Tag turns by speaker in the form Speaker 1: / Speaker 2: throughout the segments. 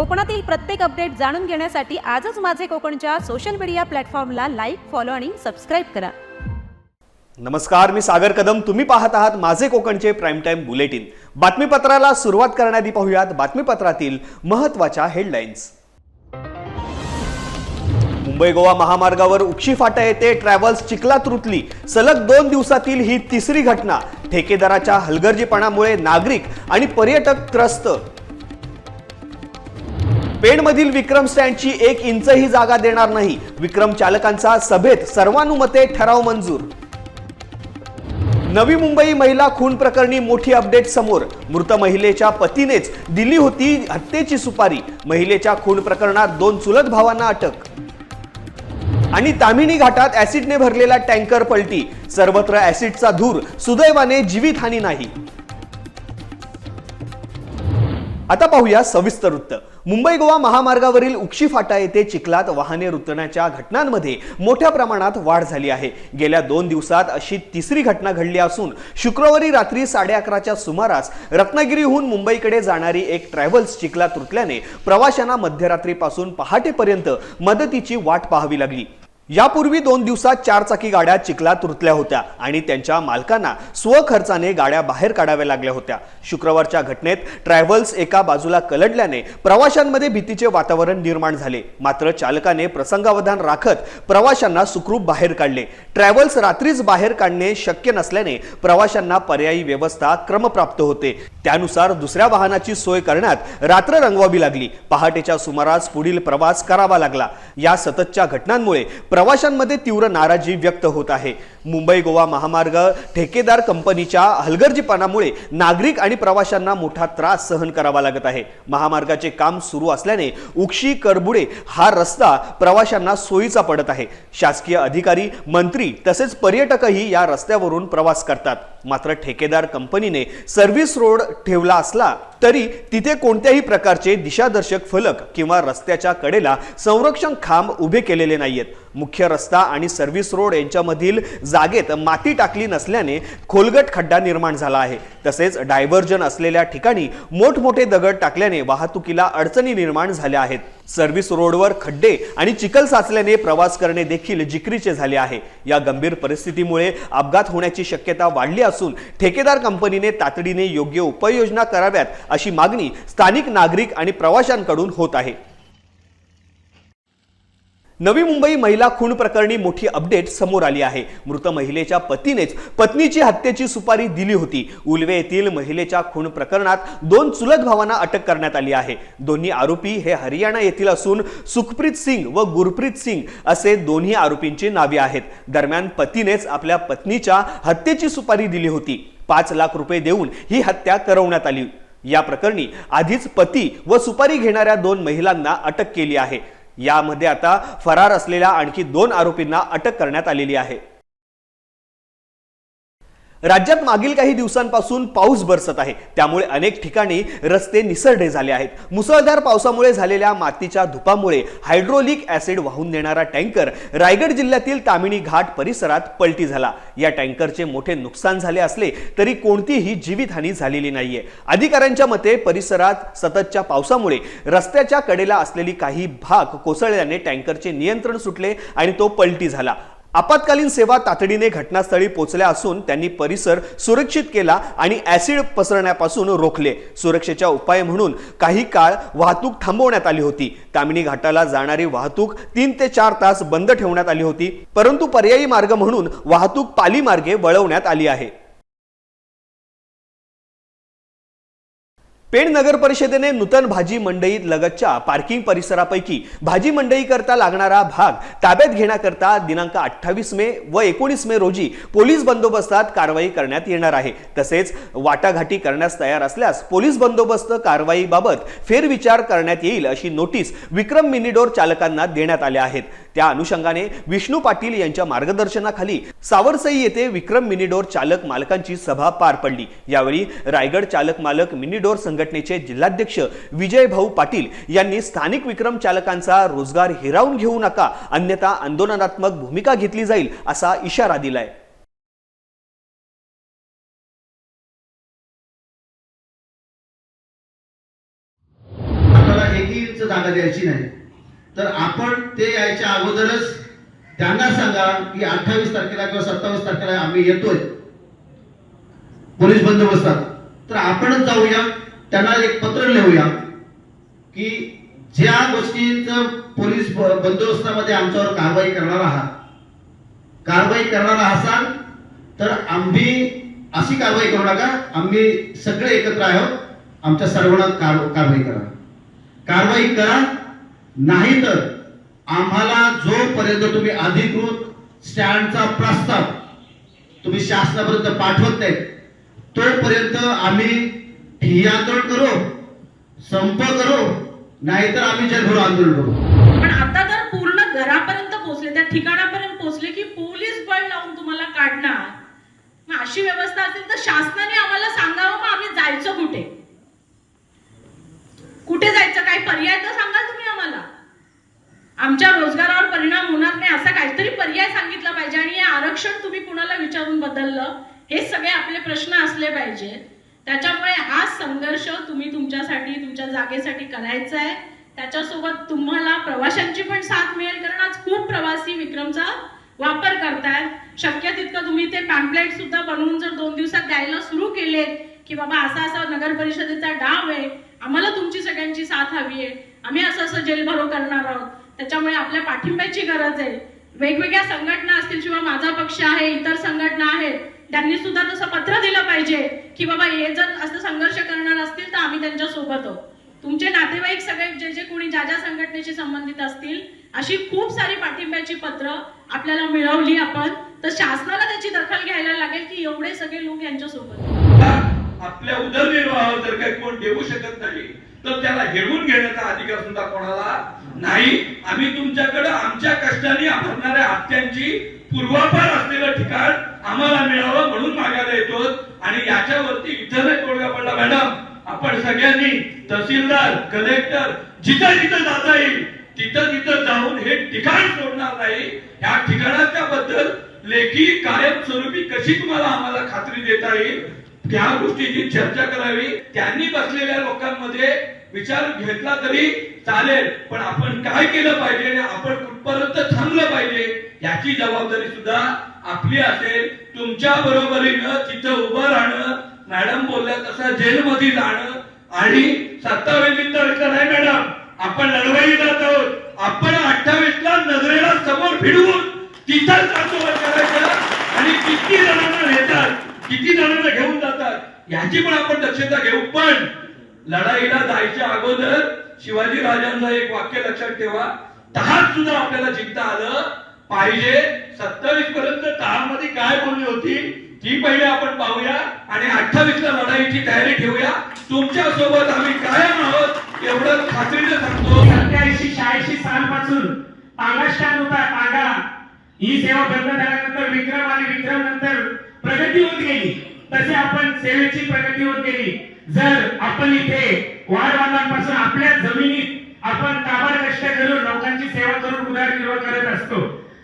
Speaker 1: कोकणातील प्रत्येक अपडेट जाणून घेण्यासाठी आजच माझे कोकणच्या सोशल मीडिया प्लॅटफॉर्मला लाईक फॉलो आणि सबस्क्राईब करा.
Speaker 2: नमस्कार मी सागर कदम. तुम्ही पाहत आहात माझे कोकणचे प्राईम टाइम बुलेटिन बातमीपत्राला सुरुवात करण्याआधी पाहूयात बातमीपत्रातील महत्त्वाच्या हेडलाईन्स मुंबई गोवा महामार्गावर उक्षी फाटा येथे ट्रॅव्हल्स चिखलात रुतली सलग दोन दिवसातील ही तिसरी घटना. ठेकेदाराच्या हलगर्जीपणामुळे नागरिक आणि पर्यटक त्रस्त. पेणमधील विक्रम स्टँडची एक इंचही जागा देणार नाही. विक्रम चालकांचा सभेत सर्वानुमते ठराव मंजूर. नवी मुंबई महिला खून प्रकरणी मोठी अपडेट समोर. मृत महिलेच्या पतीनेच दिली होती हत्येची सुपारी. महिलेच्या खून प्रकरणात दोन चुलत भावांना अटक. आणि तामिणी घाटात ऍसिडने भरलेला टँकर पलटी. सर्वत्र ऍसिडचा धूर. सुदैवाने जीवितहानी नाही. आता पाहूया सविस्तर वृत्त. मुंबई गोवा महामार्गावरील उक्षी फाटा येथे चिखलात वाहने रुतण्याच्या घटनांमध्ये मोठ्या प्रमाणात वाढ झाली आहे. गेल्या दोन दिवसात अशी तिसरी घटना घडली असून शुक्रवारी रात्री साडे अकराच्या सुमारास रत्नागिरीहून मुंबईकडे जाणारी एक ट्रॅव्हल्स चिखलात रुतल्याने प्रवाशांना मध्यरात्रीपासून पहाटेपर्यंत मदतीची वाट पाहावी लागली. यापूर्वी दोन दिवसात चार चाकी गाड्या चिखलात रुतल्या होत्या आणि त्यांच्या मालकांना स्वखर्चाने गाड्या बाहेर काढाव्या लागल्या होत्या. शुक्रवारच्या घटनेत ट्रॅव्हल्स एका बाजूला कलडल्याने प्रवाशांमध्ये भीतीचे वातावरण निर्माण झाले. मात्र चालकाने प्रसंगावधान राखत प्रवाशांना सुखरूप बाहेर काढले. ट्रॅव्हल्स रात्रीच बाहेर काढणे शक्य नसल्याने प्रवाशांना पर्यायी व्यवस्था क्रमप्राप्त होते. त्यानुसार दुसऱ्या वाहनाची सोय करण्यात रात्र रंगवावी लागली. पहाटेच्या सुमारास पुढील प्रवास करावा लागला. या सततच्या घटनांमुळे प्रवाशांमध्ये तीव्र नाराजी व्यक्त होत आहे. मुंबई गोवा महामार्ग ठेकेदार कंपनीच्या हलगर्जीपणामुळे नागरिक आणि प्रवाशांना मोठा त्रास सहन करावा लागत आहे. महामार्गाचे काम सुरू असल्याने उक्षी करबुडे हा रस्ता प्रवाशांना सोयीचा पडत आहे. शासकीय अधिकारी मंत्री तसेच पर्यटकही या रस्त्यावरून प्रवास करतात. मात्र ठेकेदार कंपनीने सर्व्हिस रोड ठेवला असला तरी तिथे कोणत्याही प्रकारचे दिशादर्शक फलक किंवा रस्त्याच्या कडेला संरक्षण खांब उभे केलेले नाहीयेत. मुख्य रस्ता आणि सर्व्हिस रोड यांच्यामधील जागेत माती टाकली नसल्याने खोलगट खड्डा निर्माण झाला आहे. तसेच डायव्हर्जन असलेल्या ठिकाणी मोठमोठे दगड टाकल्याने वाहतुकीला अडचणी निर्माण झाल्या आहेत. सर्व्हिस रोडवर खड्डे आणि चिखल साचल्याने प्रवास करणे देखील जिकरीचे झाले आहे. या गंभीर परिस्थितीमुळे अपघात होण्याची शक्यता वाढली असून ठेकेदार कंपनीने तातडीने योग्य उपाययोजना कराव्यात अशी मागणी स्थानिक नागरिक आणि प्रवाशांकडून होत आहे. नवी मुंबई महिला खून प्रकरणी मोठी अपडेट समोर आली आहे. मृत महिलेच्या पतीनेच पत्नीची हत्येची सुपारी दिली होती. उलवे येथील महिलेच्या खून प्रकरणात दोन चुलत भावांना अटक करण्यात आली आहे. दोन्ही आरोपी हे हरियाणा येथील असून सुखप्रीत सिंग व गुरप्रीत सिंग असे दोन्ही आरोपींची नावे आहेत. दरम्यान पतीनेच आपल्या पत्नीच्या हत्येची सुपारी दिली होती. पाच लाख रुपये देऊन ही हत्या करवण्यात आली. या प्रकरणी आधीच पती व सुपारी घेणाऱ्या दोन महिलांना अटक केली आहे. यामध्ये आता फरार असलेल्या आणखी दोन आरोपींना अटक करण्यात आलेली आहे. राज्यात मागील काही दिवसांपासून पाऊस बरसत आहे. त्यामुळे अनेक ठिकाणी रस्ते निसरडे झाले आहेत. मुसळधार पावसामुळे झालेल्या मातीच्या धुपामुळे हायड्रोलिक ऍसिड वाहून नेणारा टँकर रायगड जिल्ह्यातील तामिणी घाट परिसरात पलटी झाला. या टँकरचे मोठे नुकसान झाले असले तरी कोणतीही जीवितहानी झालेली नाहीये. अधिकाऱ्यांच्या मते परिसरात सततच्या पावसामुळे रस्त्याच्या कडेला असलेली काही भाग कोसळल्याने टँकरचे नियंत्रण सुटले आणि तो पलटी झाला. आपत्कालीन सेवा तातडीने घटनास्थळी पोहोचल्या असून त्यांनी परिसर सुरक्षित केला आणि ऍसिड पसरण्यापासून रोखले. सुरक्षेच्या उपाय म्हणून काही काळ वाहतूक थांबवण्यात आली होती. तामिणी घाटाला जाणारी वाहतूक तीन ते चार तास बंद ठेवण्यात आली होती. परंतु पर्यायी मार्ग म्हणून वाहतूक पाली मार्गे वळवण्यात आली आहे. पेण नगर परिषदेने नूतन भाजी मंडईत लगतच्या पार्किंग परिसरापैकी भाजी मंडई करता लागणारा भाग ताब्यात घेण्याकरता दिनांक अठ्ठावीस मे व एकोणीस मे रोजी पोलीस बंदोबस्तात कारवाई करण्यात येणार आहे. तसेच वाटाघाटी करण्यास तयार असल्यास पोलीस बंदोबस्त कारवाईबाबत फेरविचार करण्यात येईल अशी नोटीस विक्रम मिनिडोर चालकांना देण्यात आल्या आहेत. त्या अनुषंगाने विष्णू पाटील यांच्या मार्गदर्शनाखाली सावरसई येथे विक्रम मिनिडोर चालक मालकांची सभा पार पडली. यावेळी रायगड चालक मालक मिनिडोर संघटनेचे जिल्हाध्यक्ष विजय भाऊ पाटील यांनी स्थानिक विक्रम चालकांचा रोजगार हिरावून घेऊ नका अन्यथा आंदोलनात्मक भूमिका घेतली जाईल असा इशारा दिलाय.
Speaker 3: जागा द्यायची नाही. तर आपण ते यायच्या अगोदरच त्यांना सांगा की अठ्ठावीस तारखेला किंवा सत्तावीस तारखेला आम्ही येतोय. पोलीस बंदोबस्तात. तर आपणच जाऊया त्यांना एक पत्र लिहूया की ज्या गोष्टीच पोलीस ब- बंदोबस्तामध्ये आमच्यावर कारवाई करणार आहात. कारवाई करणार असाल तर आम्ही अशी कारवाई करू नका. आम्ही सगळे एकत्र आहोत. आमच्या सर्वांना कारवाई करा. कारवाई करा. नाही तर आम्हाला जोपर्यंत तुम्ही अधिकृत स्टँडचा प्रस्ताव तुम्ही शासनापर्यंत पाठवत नाही तोपर्यंत आम्ही ठिय्या आंदोलन करू संप करू नाहीतर आम्ही जगभरो आंदोलन करू.
Speaker 4: पण आता तर पूर्ण घरापर्यंत पोहोचले त्या ठिकाणापर्यंत पोहोचले की पोलीस बळ लावून तुम्हाला काढणार? मग अशी व्यवस्था असेल तर शासनाने आम्हाला सांगावं मग आम्ही जायचं कुठे? कुठे जायचं? काय पर्याय तर सांगा तुम्ही आम्हाला? आमच्या रोजगारावर परिणाम होणार नाही असा काहीतरी पर्याय सांगितला पाहिजे आणि हे आरक्षण तुम्ही कुणाला विचारून बदललं हे सगळे आपले प्रश्न असले पाहिजे. त्याच्यामुळे हा संघर्ष तुम्ही तुमच्यासाठी तुमच्या जागेसाठी करायचा आहे त्याच्यासोबत तुम्हाला प्रवाशांची पण साथ मिळेल कारण आज खूप प्रवासी विक्रमचा वापर करतायत. शक्य तितकं तुम्ही ते पॅम्पलेट सुद्धा बनवून जर दोन दिवसात द्यायला सुरू केलेत की बाबा असा असा नगर परिषदेचा डाव आहे आम्हाला तुमची सगळ्यांची साथ हवी आहे. आम्ही असं असं जेलभरो करणार आहोत. त्याच्यामुळे आपल्या पाठिंब्याची गरज आहे. वेगवेगळ्या संघटना असतील किंवा माझा पक्ष आहे इतर संघटना आहेत त्यांनी सुद्धा तसं पत्र दिलं पाहिजे की बाबा हे जर असं संघर्ष करणार असतील तर आम्ही त्यांच्यासोबत आहोत. तुमचे नातेवाईक सगळे जे जे कोणी ज्या ज्या संघटनेशी संबंधित असतील अशी खूप सारी पाठिंब्याची पत्र आपल्याला मिळवली आपण. तर शासनाला त्याची दखल घ्यायला लागेल की एवढे सगळे लोक यांच्यासोबत
Speaker 5: आपल्या उदरनिर्वाहावर जर काही कोण देऊ शकत नाही. तर त्याला हेरून घेण्याचा अधिकार सुद्धा कोणाला नाही. आम्ही तुमच्याकडे आमच्या कष्टाने भरणाऱ्या हत्यांची पूर्वापार असलेलं ठिकाण आम्हाला मिळावं म्हणून मागायला येतो. आणि याच्यावरती इथं तोडगा पडला मॅडम. आपण सगळ्यांनी तहसीलदार कलेक्टर जिथं जिथं जाता येईल तिथं तिथं जाऊन हे ठिकाण सोडणार नाही. या ठिकाणाच्या बद्दल लेखी कायमस्वरूपी कशी तुम्हाला आम्हाला खात्री देता येईल? त्या गोष्टीची चर्चा करावी. त्यांनी बसलेल्या लोकांमध्ये विचार घेतला तरी चालेल पण आपण काय केलं पाहिजे आणि आपण कुठपर्यंत थांबलं पाहिजे याची जबाबदारी सुद्धा आपली असेल. तुमच्या बरोबरीनं तिथं उभं राहणं मॅडम बोलल्या तसं जेलमध्ये जाणं आणि सत्तावीस तारखेला नाही मॅडम. आपण लढवाई जात आहोत. आपण अठ्ठावीस ला नजरेला समोर भिडवून तिथं जातो करायचं आणि किती जणांना नेतात. किती जणांना घेऊन जातात? याची पण आपण दक्षता घेऊ. पण लढाईला जायच्या अगोदर शिवाजी राजांना एक वाक्य लक्षात ठेवा. तहात सुद्धा आपल्याला जिंकता आलं पाहिजे. सत्तावीस पर्यंत तहामध्ये काय बोलली होती? ती पहिले आपण पाहूया आणि अठ्ठावीस ला लढाईची तयारी ठेवूया. तुमच्यासोबत आम्ही कायम आहोत एवढं खात्रीने सांगतो.
Speaker 6: सत्याऐंशी शहाऐंशी सालपासून पांगा स्टँड होता पांगा. ही सेवा बंद झाल्यानंतर विक्रम आणि विक्रम नंतर प्रगती होत गेली. तसे आपण सेवेची प्रगती होत गेली. जर आपण इथे वाढवांपासून आपल्या जमिनीत आपण काबाड कष्ट करून लोकांची सेवा करून उदरनिर्वाह करत असतो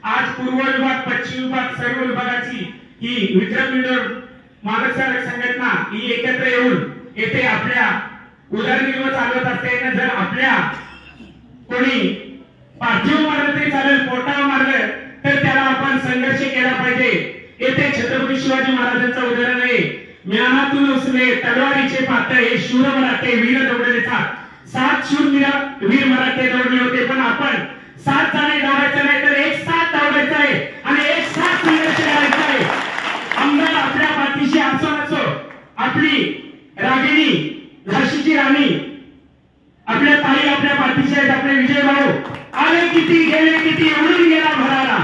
Speaker 6: आज पूर्व विभाग पश्चिम विभाग सर्व विभागाची ही विक्रम इंडोर संघटना ही एकत्र येऊन येथे आपल्या उदरनिर्वाह चालवत असताना जर आपल्या कोणी पार्थिव मारलं तरी चालेल पोटावर मारलं तर त्याला आपण संघर्ष केला पाहिजे. येथे छत्रपती शिवाजी महाराजांचं उदाहरण आहे. ज्ञानातून उसले तलवारीचे पात्र हे शूर मराठे वीर दौडले सात शूर वीर वीर मराठे दौडले होते. पण आपण सात जाणे दौडायचं नाही तर एक सात दौडायचं आहे आणि एक साथ संघर्ष करायचा आहे. आमदार आपल्या पाठीशी असो असो आपली रागिणी झाशीची राणी आपल्या ताई आपल्या पाठीशी आहेत आपले विजय भाऊ. आले किती गेले किती उडून गेला भराला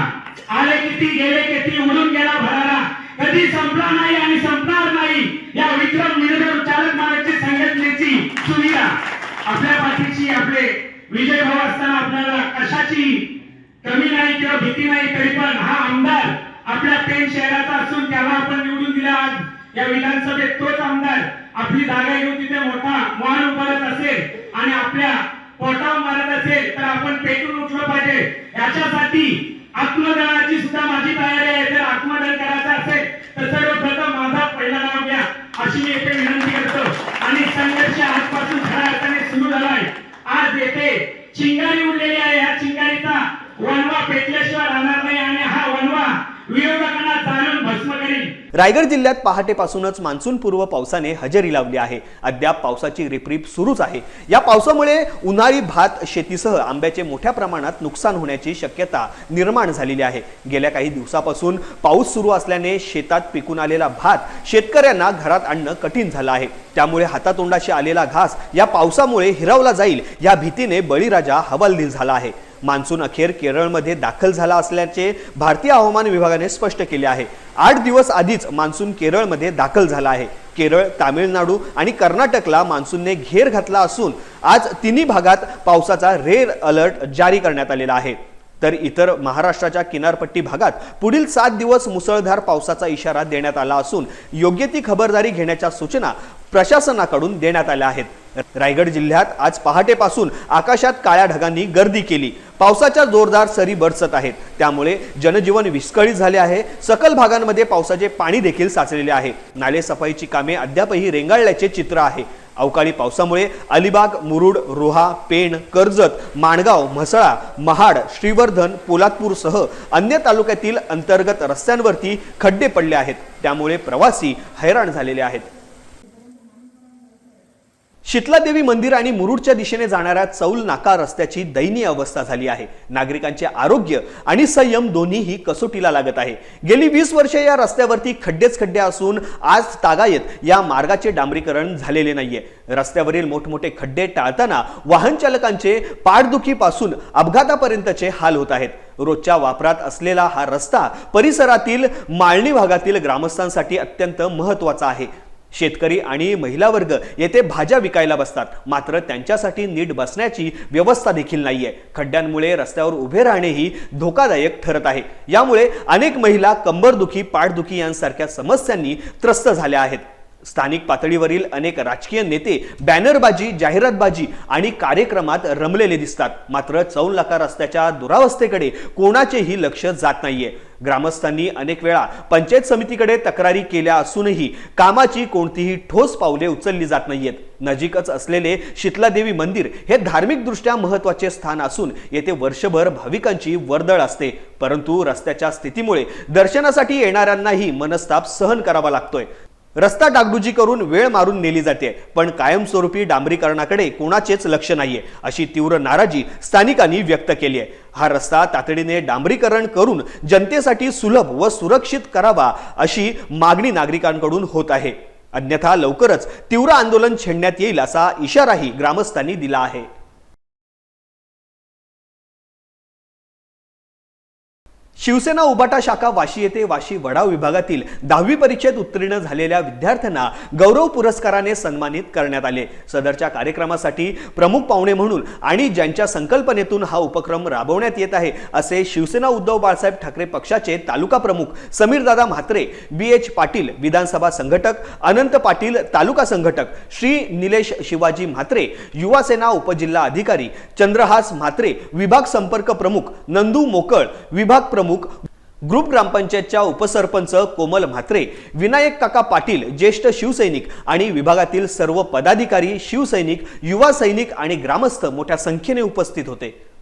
Speaker 6: आपल्या आपले विजय भाऊ असताना आपल्याला कशाची कमी नाही किंवा भीती नाही तरी पण हा आमदार आपल्या पेन शहराचा असून त्याला आपण निवडून दिला आज. या विधानसभेत तोच आमदार आपली जागा घेऊन तिथे मोठा मान उभारत असेल आणि आपल्या पोटाव मारत असेल तर आपण पेटून उठलं पाहिजे. याच्यासाठी आत्मदनाची सुद्धा माझी तयारी आहे. जर आत्मदन करायचं असेल तर सर्वप्रथम माझा पहिला नाव घ्या अशी मी येथे विनंती करतो. आणि संघर्ष आजपासून खऱ्या अर्थाने सुरू झालाय आज येथे चिंगारी उडलेली
Speaker 2: रायगड जिल्ह्यात पहाटेपासूनच मान्सूनपूर्व पावसाने हजेरी लावली आहे. अद्याप पावसाची रिपरिप सुरूच आहे. या पावसामुळे उन्हाळी भात शेतीसह आंब्याचे मोठ्या प्रमाणात नुकसान होण्याची शक्यता निर्माण झालेली आहे. गेल्या काही दिवसापासून पाऊस सुरू असल्याने शेतात पिकून आलेला भात शेतकऱ्यांना घरात आणणं कठीण झालं आहे. त्यामुळे हातातोंडाशी आलेला घास या पावसामुळे हिरावला जाईल या भीतीने बळीराजा हवालदिल झाला आहे. मान्सून अखेर केरळमध्ये दाखल झाला असल्याचे भारतीय हवामान विभागाने स्पष्ट केले आहे. आठ दिवस आधीच मान्सून केरळमध्ये दाखल झाला आहे. केरळ तामिळनाडू आणि कर्नाटकला मान्सूनने घेर घातला असून आज तिन्ही भागात पावसाचा रेड अलर्ट जारी करण्यात आलेला आहे. तर इतर महाराष्ट्राच्या किनारपट्टी भागात पुढील सात दिवस मुसळधार पावसाचा इशारा देण्यात आला असून योग्य ती खबरदारी घेण्याच्या सूचना प्रशासनाकडून देण्यात आल्या आहेत. रायगड जिल्ह्यात आज पहाटेपासून आकाशात काळ्या ढगांनी गर्दी केली. पावसाच्या जोरदार सरी बरसत आहेत. त्यामुळे जनजीवन विस्कळीत झाले आहे. सकल भागांमध्ये पावसाचे पाणी देखील साचलेले आहे. नाले सफाईची कामे अद्यापही रेंगाळल्याचे चित्र आहे. अवकाळी पावसामुळे अलिबाग मुरुड रोहा पेण कर्जत माणगाव म्हसळा महाड श्रीवर्धन पोलादपूरसह अन्य तालुक्यातील अंतर्गत रस्त्यांवरती खड्डे पडले आहेत. त्यामुळे प्रवासी हैराण झालेले आहेत. शीतलादेवी मंदिर आणि मुरुडच्या दिशेने जाणाऱ्या चौल नाका रस्त्याची दयनीय अवस्था झाली आहे. नागरिकांचे आरोग्य आणि संयम दोन्हीही कसोटीला लागत आहे. गेली वीस वर्षे या रस्त्यावरती खड्डेच खड्डे असून आज तागायत या मार्गाचे डांबरीकरण झालेले नाहीये. रस्त्यावरील मोठमोठे खड्डे टाळताना वाहन चालकांचे पाठदुखीपासून अपघातापर्यंतचे हाल होत आहेत. रोजच्या वापरात असलेला हा रस्ता परिसरातील माळणी भागातील ग्रामस्थांसाठी अत्यंत महत्त्वाचा आहे. शेतकरी आणि महिला वर्ग येथे भाज्या विकायला बसतात. मात्र त्यांच्यासाठी नीट बसण्याची व्यवस्था देखील नाहीये. खड्ड्यांमुळे रस्त्यावर उभे राहणेही धोकादायक ठरत आहे. यामुळे अनेक महिला कंबरदुखी पाठदुखी यांसारख्या समस्यांनी त्रस्त झाल्या आहेत. स्थानिक पातळीवरील अनेक राजकीय नेते बॅनरबाजी जाहिरातबाजी आणि कार्यक्रमात रमलेले दिसतात. मात्र चौल रस्त्याच्या दुरावस्थेकडे कोणाचेही लक्ष जात नाहीये. ग्रामस्थांनी अनेक वेळा पंचायत समितीकडे तक्रारी केल्या असूनही कामाची कोणतीही ठोस पावले उचलली जात नाहीयेत. नजीकच असलेले शीतलादेवी मंदिर हे धार्मिकदृष्ट्या महत्त्वाचे स्थान असून येथे वर्षभर भाविकांची वर्दळ असते. परंतु रस्त्याच्या स्थितीमुळे दर्शनासाठी येणाऱ्यांनाही मनस्ताप सहन करावा लागतोय. रस्ता डागडुजी करून वेळ मारून नेली जाते पण कायमस्वरूपी डांबरीकरणाकडे कोणाचेच लक्ष नाहीये अशी तीव्र नाराजी स्थानिकांनी व्यक्त केली आहे. हा रस्ता तातडीने डांबरीकरण करून जनतेसाठी सुलभ व सुरक्षित करावा अशी मागणी नागरिकांकडून होत आहे. अन्यथा लवकरच तीव्र आंदोलन छेडण्यात येईल असा इशाराही ग्रामस्थांनी दिला आहे. शिवसेना उबाटा शाखा वाशी येथे वाशी वडाव विभागातील दहावी परीक्षेत उत्तीर्ण झालेल्या विद्यार्थ्यांना गौरव पुरस्काराने सन्मानित करण्यात आले. सदरच्या कार्यक्रमासाठी प्रमुख पाहुणे म्हणून आणि ज्यांच्या संकल्पनेतून हा उपक्रम राबवण्यात येत आहे असे शिवसेना उद्धव बाळासाहेब ठाकरे पक्षाचे तालुका प्रमुख समीरदादा म्हात्रे बी एच पाटील विधानसभा संघटक अनंत पाटील तालुका संघटक श्री निलेश शिवाजी म्हात्रे युवा सेना उपजिल्हा अधिकारी चंद्रहास म्हात्रे विभाग संपर्क प्रमुख नंदू मोकळ विभाग प्रमुख ग्रुप ग्रामपंचायतच्या उपसरपंच कोमल म्हात्रे विनायक काका पाटील ज्येष्ठ शिवसैनिक आणि विभागातील सर्व पदाधिकारी शिवसैनिक युवा सैनिक आणि ग्रामस्थ मोठ्या संख्येने उपस्थित होते.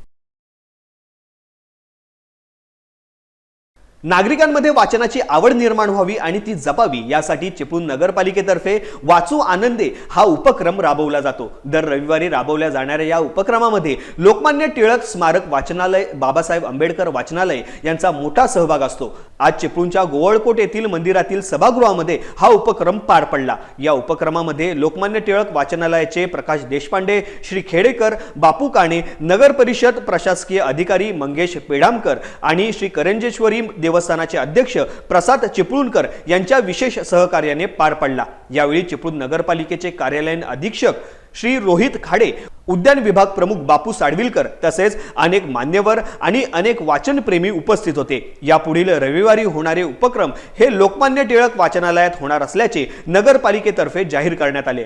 Speaker 2: नागरिकांमध्ये वाचनाची आवड निर्माण व्हावी आणि ती जपावी यासाठी चिपळूण नगरपालिकेतर्फे वाचू आनंदे हा उपक्रम राबवला जातो. दर रविवारी राबवल्या जाणाऱ्या या उपक्रमामध्ये लोकमान्य टिळक स्मारक वाचनालय बाबासाहेब आंबेडकर वाचनालय यांचा मोठा सहभाग असतो. आज चिपळूणच्या गोवळकोट येथील मंदिरातील सभागृहामध्ये हा उपक्रम पार पडला. या उपक्रमामध्ये लोकमान्य टिळक वाचनालयाचे प्रकाश देशपांडे श्री खेडेकर बापू काणे नगर परिषद प्रशासकीय अधिकारी मंगेश पेडामकर आणि श्री करंजेश्वरी देवस्थानाचे अध्यक्ष प्रसाद चिपळूणकर यांच्या विशेष सहकार्याने पार पडला. यावेळी चिपळूण नगरपालिकेचे कार्यालयीन अधीक्षक श्री रोहित खाडे उद्यान विभाग प्रमुख बापू साडविलकर तसेच अनेक मान्यवर आणि अनेक वाचनप्रेमी उपस्थित होते. यापुढील रविवारी होणारे उपक्रम हे लोकमान्य टिळक वाचनालयात होणार असल्याचे नगरपालिकेतर्फे जाहीर करण्यात आले.